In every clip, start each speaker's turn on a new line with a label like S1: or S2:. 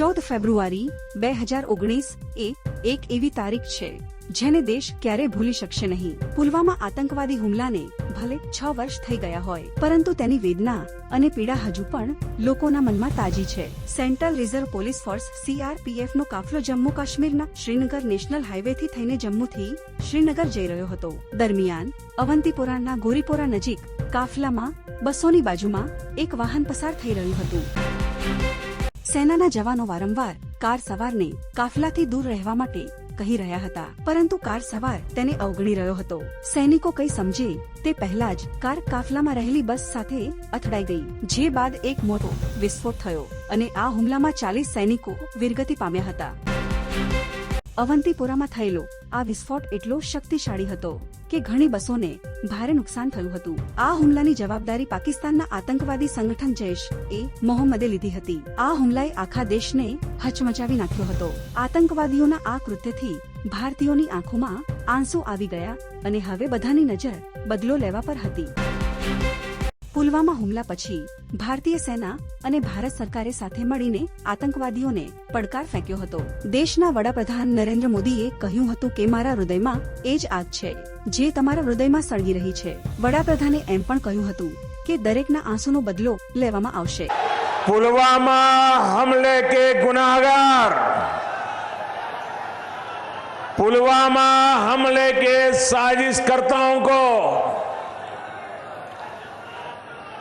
S1: ચૌદ ફેબ્રુઆરી બે હજાર ઓગણીસ એ એક એવી તારીખ છે, જેને દેશ ક્યારે ભૂલી શકશે નહીં. પુલવામા આતંકવાદી હુમલાને ભલે છ વર્ષ થઈ ગયા હોય, પરંતુ તેની વેદના અને પીડા હજુ પણ લોકોના મનમાં તાજી છે. Central reserve police force CRPF નો કાફલો જમ્મુ કાશ્મીરના શ્રીનગર નેશનલ હાઈવેથી થઈને જમ્મુથી શ્રીનગર જઈ રહ્યો હતો. દરમિયાન અવંતીપોરાના ગોરીપોરા નજીક કાફલામાં બસોની બાજુમાં એક વાહન પસાર થઈ રહ્યું હતું. સેનાના જવાનો વારંવાર કાર સવારને કાફલાથી દૂર રહેવા માટે કહી રહ્યા હતા, પરંતુ કાર સવાર તેને અવગણી રહ્યો હતો. સૈનિકો કઈ સમજે તે પહેલા જ કાર કાફલામાં રહેલી બસ સાથે અથડાઈ ગઈ, જે બાદ એક મોટો વિસ્ફોટ થયો અને આ હુમલામાં ચાલીસ સૈનિકો વીરગતિ પામ્યા હતા. અવંતીપુરામાં થયેલો આ વિસ્ફોટ એટલો શક્તિશાળી હતો કે ઘણી બસોને ભારે નુકસાન થયું હતું. આ હુમલાની જવાબદારી પાકિસ્તાનના આતંકવાદી સંગઠન જૈશ એ મોહમ્મદે લીધી હતી. આ હુમલાએ આખા દેશને હચમચાવી નાખ્યો હતો. આતંકવાદીઓના આ કૃત્યથી ભારતીયોની આંખોમાં આંસુ આવી ગયા અને હવે બધાની નજર બદલો લેવા પર હતી. પુલવામા હુમલા પછી ભારતીય સેના અને ભારત સરકારે સાથે મળીને આતંકવાદીઓને પડકાર ફેંક્યો હતો દેશના વડાપ્રધાન નરેન્દ્ર મોદીએ કહ્યું હતું કે મારા હૃદયમાં એ જ આગ છે જે તમારા હૃદયમાં સળગી રહી છે વડાપ્રધાને એમ પણ કહ્યું હતું કે દરેકના આંસુનો બદલો લેવામાં આવશે
S2: पुलवामा हमले के गुनाहगार पुलवामा हमले के साजिशकर्ताओं को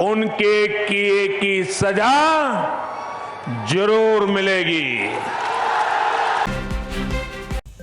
S2: उनके किए की सजा जरूर मिलेगी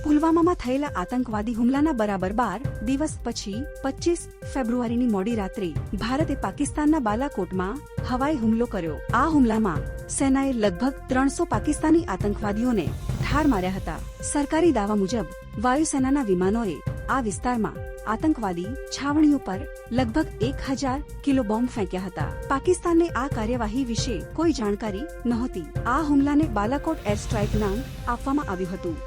S1: પુલવામામાં થયેલા આતંકવાદી હુમલાના બરાબર બાર દિવસ પછી પચીસ ફેબ્રુઆરીની મોડી રાત્રે ભારતે પાકિસ્તાનના બાલાકોટમાં હવાઈ હુમલો કર્યો આ હુમલામાં સેનાએ લગભગ ત્રણસો પાકિસ્તાની આતંકવાદીઓને ઠાર માર્યા હતા સરકારી દાવા મુજબ વાયુસેનાના વિમાનોએ આ વિસ્તારમાં આતંકવાદી છાવણીઓ પર લગભગ એક હજાર કિલો બોમ્બ ફેંક્યા હતા. પાકિસ્તાનને આ કાર્યવાહી વિશે કોઈ જાણકારી નહોતી. આ હુમલાને બાલાકોટ એર સ્ટ્રાઇક નામ આપવામાં આવ્યું હતું.